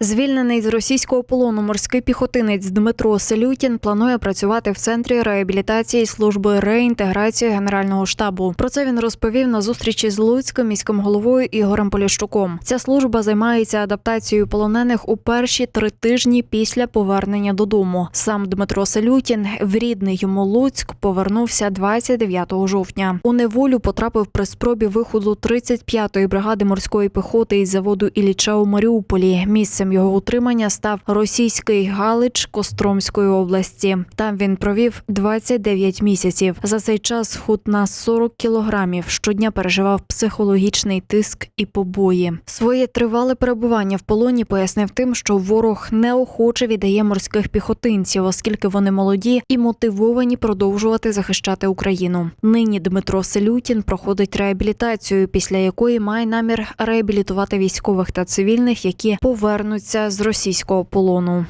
Звільнений з російського полону морський піхотинець Дмитро Селютін планує працювати в центрі реабілітації служби реінтеграції Генерального штабу. Про це він розповів на зустрічі з Луцьким міським головою Ігорем Поліщуком. Ця служба займається адаптацією полонених у перші три тижні після повернення додому. Сам Дмитро Селютін в рідний йому Луцьк повернувся 29 жовтня. У неволю потрапив при спробі виходу 35-ї бригади морської піхоти із заводу Ілліча у Маріуполі. Місцем його утримання став російський Галич Костромської області. Там він провів 29 місяців. За цей час схуд на 40 кілограмів. Щодня переживав психологічний тиск і побої. Своє тривале перебування в полоні пояснив тим, що ворог неохоче віддає морських піхотинців, оскільки вони молоді і мотивовані продовжувати захищати Україну. Нині Дмитро Селютін проходить реабілітацію, після якої має намір реабілітувати військових та цивільних, які повернуться з російського полону.